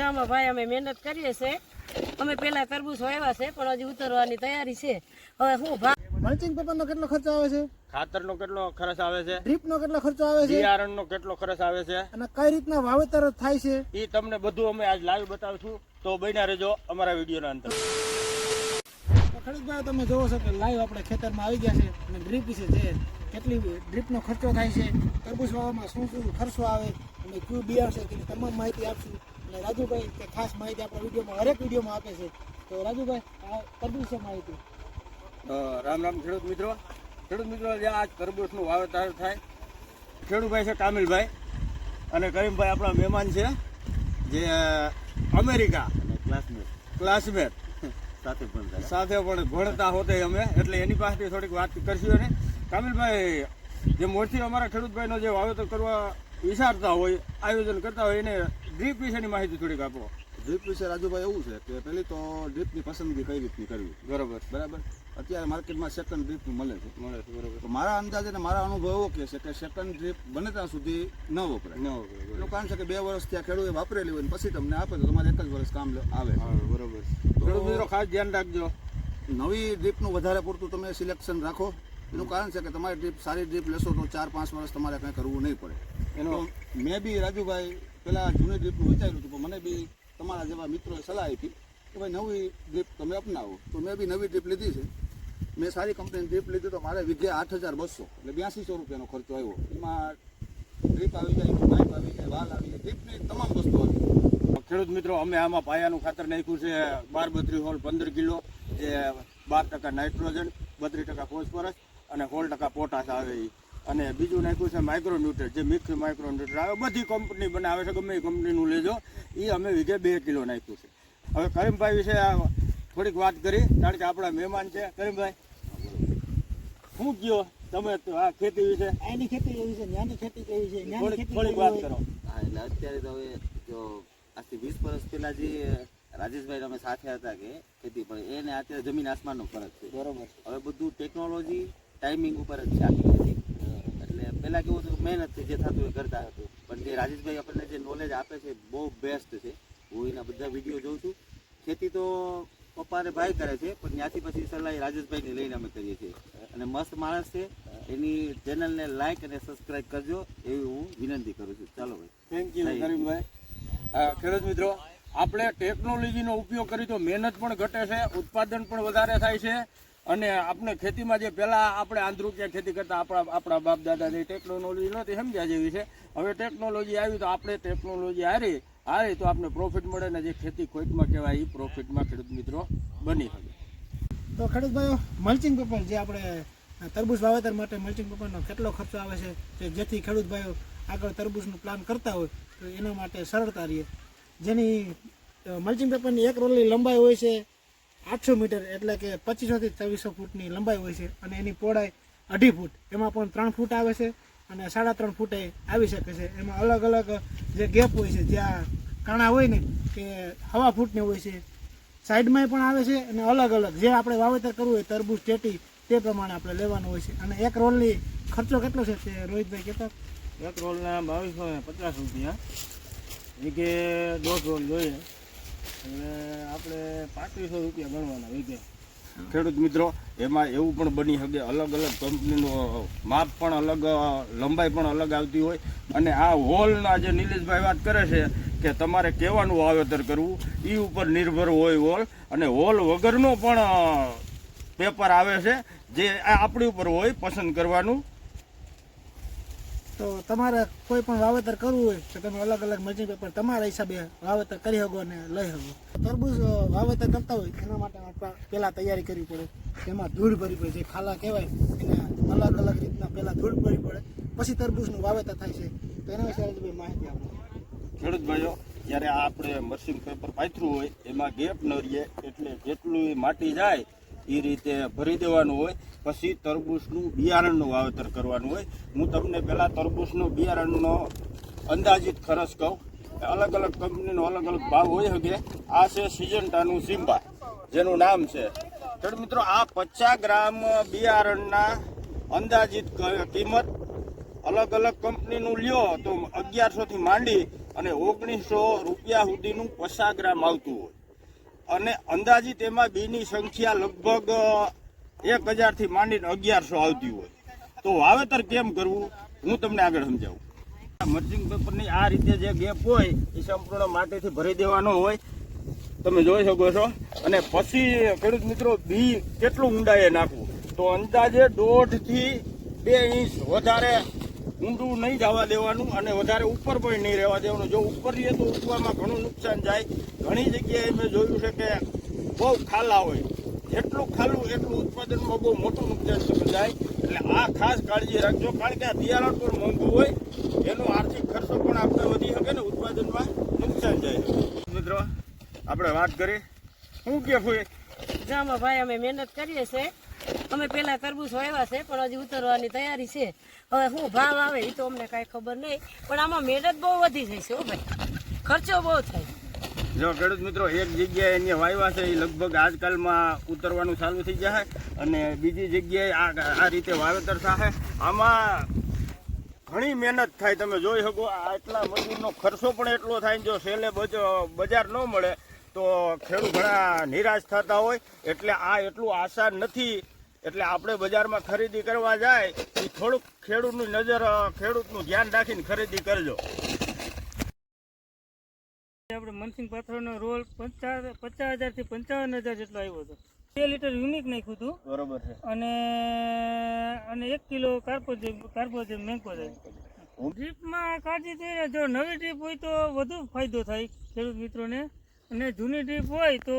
મજામાં ભાઈ અમે મહેનત કરીએ છે અમે પેલા તરબૂચ વાવ્યા છે પણ હજી ઉતરવાની તૈયારી છે. હવે શું ભાવ મલ્ચિંગ પેપરનો કેટલો ખર્ચો આવે છે? ખાતરનો કેટલો ખર્ચ આવે છે? ડ્રીપનો કેટલો ખર્ચો આવે છે? બિયારણનો કેટલો ખર્ચ આવે છે? અને કઈ રીતના વાવેતર થાય છે? એ તમને બધું અમે આજ લાઈવ બતાવશું. તો બન્યા રહેજો અમારા વિડીયોના અંતર તો ખેડૂતભાઈ તમે જોવો છો કે લાઈવ આપણે ખેતરમાં આવી ગયા છે. અને ડ્રીપ વિશે છે કેટલી ડ્રીપનો ખર્ચો થાય છે તરબૂચ વાવવામાં શું શું ખર્ચો આવે અને કયું બિયારણ છે તેની તમામ માહિતી આપશું. અને રાજુભાઈ તે ખાસ માહિતી આપણા વિડીયોમાં હરેક વિડીયોમાં આપે છે. તો રાજુભાઈ આ તરબૂચ છે માહિતી? અ, રામ રામ ખેડૂત મિત્રો. ખેડૂત મિત્રો જે આ તરબૂચનું વાવેતર થાય. ખેડૂતભાઈ છે કામિલભાઈ અને કરીમભાઈ આપણા મહેમાન છે જે અમેરિકા ક્લાસમેટ. સાથે ભણતા સાથે પણ ભણતા હોતે અમે એટલે એની પાસેથી થોડીક વાત કરશું અને કામિલભાઈ જે મોરથી અમારા ખેડૂતભાઈનો જે વાવેતર કરવા વિચારતા હોય આયોજન કરતા હોય એને ડ્રીપ વિશેની માહિતી થોડીક આપો. ડ્રીપ વિશે રાજુભાઈ એવું છે કે પહેલી તો ડ્રીપની પસંદગી કઈ રીતની કરવી? બરાબર. બરાબર? અત્યારે માર્કેટમાં સેકન્ડ ડ્રીપ મળે છે. મળે છે બરાબર. તો મારા અંદાજે અને મારા અનુભવ એવો કહે છે કે સેકન્ડ ડ્રીપ બને ત્યાં સુધી ન વપરાય. ન વપરાય એનું કારણ છે કે બે વર્ષ ત્યાં ખેડૂતે વાપરેલી હોય પછી તમને આપે તો તમારે એક જ વર્ષ કામ આવે બરાબર. બરોબર ખેડૂત મિત્રો ખાસ ધ્યાન રાખજો. નવી ડ્રીપનું વધારે પૂરતું તમે સિલેક્શન રાખો. એનું કારણ છે કે તમારી ડ્રીપ સારી ડ્રીપ લેશો તો ચાર પાંચ વર્ષ તમારે કંઈ કરવું નહીં પડે. એનો મેં બી રાજુભાઈ પેલા જૂની ડ્રીપનું વિચાર્યું હતું પણ મને બી તમારા જેવા મિત્રોએ સલાહ આપી કે ભાઈ નવી ડ્રીપ તમે અપનાવો. તો મેં બી નવી ડ્રીપ લીધી છે. મેં સારી કંપનીની ડ્રીપ લીધી તો મારે વિઘે આઠ હજાર બસો એટલે બ્યાસીસો રૂપિયાનો ખર્ચો આવ્યો. એમાં ડ્રીપ આવી જાય પાઇપ આવી જાય વાલ આવી જાય ડ્રીપની તમામ વસ્તુ આવી ખેડૂત મિત્રો અમે આમાં પાયાનું ખાતર નાખ્યું છે બાર બત્રી હોલ પંદર કિલો જે બાર ટકા નાઇટ્રોજન બત્રીસ ટકા ફોસ્ફરસ અને સોળ ટકા પોટાશ આવે ઈ. અને બીજું નાખ્યું છે માઇક્રોન્યુટ્રેટ જે મિક્સ માઇક્રોન્યુટ્રેટ આવે બધી કંપની બનાવે છે ગમે એ કંપનીનું લેજો. એ અમે વીઘે બે કિલો નાખ્યું છે. હવે કરીમભાઈ વિશે આ થોડીક વાત કરી કારણ કે આપણા મહેમાન છે. કરીમભાઈ શું કયો તમે તો આ ખેતી વિશે? આની ખેતી કેવી છે ત્યાંની ખેતી કેવી છે થોડીક ખેતી થોડીક કેવી વાત કરો. હા એટલે અત્યારે તો હવે જો આજથી વીસ વર્ષ પહેલા જે રાજેશભાઈ અમે સાથે હતા કે ખેતી પણ એને અત્યારે જમીન આસમાનનો ફરક છે. બરોબર હવે બધું ટેકનોલોજી ટાઈમિંગ ઉપર જ છે આખી ખેતી પહેલા કેવું હતું મહેનત મહેનતથી જે થતું એ કરતા હતું. પણ જે રાજેશભાઈ આપણને જે નોલેજ આપે છે બહુ બેસ્ટ છે. હું એના બધા વીડિયો જોઉં છું. ખેતી તો પપ્પા અને ભાઈ કરે છે પણ ત્યાંથી પછી સલાહ રાજેશભાઈને લઈને અમે કરીએ છીએ. અને મસ્ત માણસ છે. એની ચેનલને લાઈક અને સબસ્ક્રાઇબ કરજો. એવી હું વિનંતી કરું છું. ચાલો ભાઈ. થેન્ક યુ કરીમભાઈ ખેડૂત મિત્રો આપણે ટેકનોલોજીનો ઉપયોગ કરી તો મહેનત પણ ઘટે છે ઉત્પાદન પણ વધારે થાય છે. અને આપણે ખેતીમાં જે પહેલાં આપણે આંધ્રુકિયા ખેતી કરતા આપણા આપણા બાપ દાદા જે ટેકનોલોજી નહોતી, સમજ્યા જેવી છે. હવે ટેકનોલોજી આવી તો આપણે ટેકનોલોજી હારી હારી તો આપણે પ્રોફિટ મળે ને જે ખેતી ખોટમાં કહેવાય એ પ્રોફિટમાં ખેડૂત મિત્રો બની શકે. તો ખેડૂતભાઈઓ મલ્ચિંગ પેપર જે આપણે તરબૂચ વાવેતર માટે મલ્ચિંગ પેપરનો કેટલો ખર્ચો આવે છે કે જેથી ખેડૂત ભાઈઓ આગળ તરબૂચનું પ્લાન કરતા હોય, તો એના માટે સરળતા રહે. જેની મલ્ચિંગ પેપરની એક રોલની લંબાઈ હોય છે આઠસો મીટર એટલે કે પચીસોથી છવ્વીસો ફૂટની લંબાઈ હોય છે અને એની પહોળાઈ અઢી ફૂટ. એમાં પણ ત્રણ ફૂટ આવે છે અને સાડા ત્રણ ફૂટે આવી શકે છે. એમાં અલગ અલગ જે ગેપ હોય છે, જ્યાં કાણા હોય ને, કે હવા ફૂટને હોય છે સાઈડમાં પણ આવે છે અને અલગ અલગ. જે આપણે વાવેતર કરવું હોય, તરબૂચ ટેટી તે પ્રમાણે આપણે લેવાનું હોય છે. અને એક રોલની ખર્ચો કેટલો છે તે રોહિતભાઈ કહેતા? એક રોલના બાવીસો પચાસ રૂપિયા. વીઘે દોઢ રોલ જોઈએ. એટલે આપણે પાંત્રીસો રૂપિયા ગણવાના વીઘે. ખેડૂત મિત્રો એમાં એવું પણ બની શકે અલગ અલગ કંપનીનું માપ પણ અલગ લંબાઈ પણ અલગ આવતી હોય. અને આ હોલના જે નિલેશભાઈ વાત કરે છે કે તમારે કેવાનું વાવેતર કરવું એ ઉપર નિર્ભર હોય હોલ. અને હોલ વગરનો પણ પેપર આવે છે જે આ આપણી ઉપર હોય પસંદ કરવાનું. તો તમારે કોઈ પણ વાવેતર કરવું હોય તો તમે અલગ અલગ મલ્ચિંગ પેપર તમારા હિસાબે વાવેતર કરી શકો અને લઈ શકો. તરબૂજ વાવેતર કરતા હોય એના માટે આપણે પહેલાં તૈયારી કરવી પડે. તેમાં ધૂળ ભરવી પડે, જે ખાલા કહેવાય, એને અલગ અલગ રીતના પહેલાં ધૂળ ભરવી પડે. પછી તરબૂજનું વાવેતર થાય છે. તો એના વિશે માહિતી આપણે ખેડૂત ભાઈઓ, જ્યારે આપણે મર્સિંગ પેપર પાથરું હોય, એમાં ગેપ ન રહીએ, એટલે જેટલું માટી જાય એ રીતે ભરી દેવાનું હોય. પછી તરબૂચનું બિયારણનું વાવેતર કરવાનું હોય. હું તમને પહેલાં તરબૂચનું બિયારણનો અંદાજિત ખર્ચ કહું. અલગ અલગ કંપનીનો અલગ અલગ ભાવ હોય શકે. આ છે સિજન્ટાનું સિમ્બા, જેનું નામ છે. ખેડૂત મિત્રો, આ પચાસ ગ્રામ બિયારણના અંદાજિત કિંમત અલગ અલગ કંપનીનું લ્યો તો અગિયારસોથી માંડી અને ઓગણીસો રૂપિયા સુધીનું પચાસ ગ્રામ આવતું હોય. અને અંદાજિત એમાં બીની સંખ્યા લગભગ એક હજારથી માંડીને અગિયારસો આવતી હોય. તો વાવેતર કેમ કરવું? હું તમને આગળ સમજાવું. મર્જિંગ પેપરની આ રીતે જે ગેપ હોય, એ સંપૂર્ણ માટીથી ભરી દેવાનો હોય. તમે જોઈ શકો છો. અને પછી, ખેડૂત મિત્રો, બી કેટલું ઊંડાએ નાખવું? તો અંદાજે દોઢથી બે ઇંચ વધારે ઊંડું નહીં જવા દેવાનું અને વધારે ઉપર પણ નહીં રહેવા દેવાનું. જો ઉપર રહીએ તો ઉઠવામાં ઘણું નુકસાન જાય. ઘણી જગ્યાએ મેં જોયું છે કે બહુ ખાલા હોય. જેટલું ખાલું, એટલું ઉત્પાદનમાં બહુ મોટું નુકસાન થતું જાય. એટલે આ ખાસ કાળજી રાખજો. કારણ કે આ બિયારણ પણ મોંઘું હોય. એનો આર્થિક ખર્ચો પણ આપણે વધી શકે ને ઉત્પાદનમાં નુકસાન જાય. મિત્રો, આપણે વાત કરી. શું કે જામાં ભાઈ, અમે મહેનત કરીએ છે અમે પેલા તરબૂચ વાવ્યા છે, પણ હજી ઉતરવાની તૈયારી છે. હવે શું ભાવ આવે એ તો અમને કાંઈ ખબર નહીં. પણ આમાં મહેનત બહુ વધી જાય છે ભાઈ. ખર્ચો બહુ થાય. જો ખેડૂત મિત્રો, એક જગ્યાએ અહીંયા વાવ્યા છે એ લગભગ આજકાલમાં ઉતરવાનું ચાલુ થઈ જાય અને બીજી જગ્યાએ આ આ રીતે વાવેતર થાય આમાં ઘણી મહેનત થાય, તમે જોઈ શકો આટલા મજૂરનો ખર્ચો પણ એટલો થાય જો સેલે બજ- બજાર ન મળે, તો ખેડૂત ઘણા નિરાશ થતા હોય, એટલે આ એટલું આસાન નથી એટલે આપણે બજારમાં ખરીદી કરવા જાય એ થોડુંક ખેડૂતની નજર ખેડૂતનું ધ્યાન રાખીને ખરીદી કરજો. આપણે મનસિંહ પાથરનો રોલ પચાસ પચાસ હજારથી પંચાવન હજાર જેટલો આવ્યો હતો. બે લીટર યુનિક નાખ્યું હતું. બરોબર છે. અને અને એક કિલો કાર્પોજેમ મેંગો મેંકોજેમ ડ્રીપમાં કાળજી થઈ જો નવી ડ્રીપ હોય તો વધુ ફાયદો થાય ખેડૂત મિત્રોને. અને જૂની ડ્રીપ હોય તો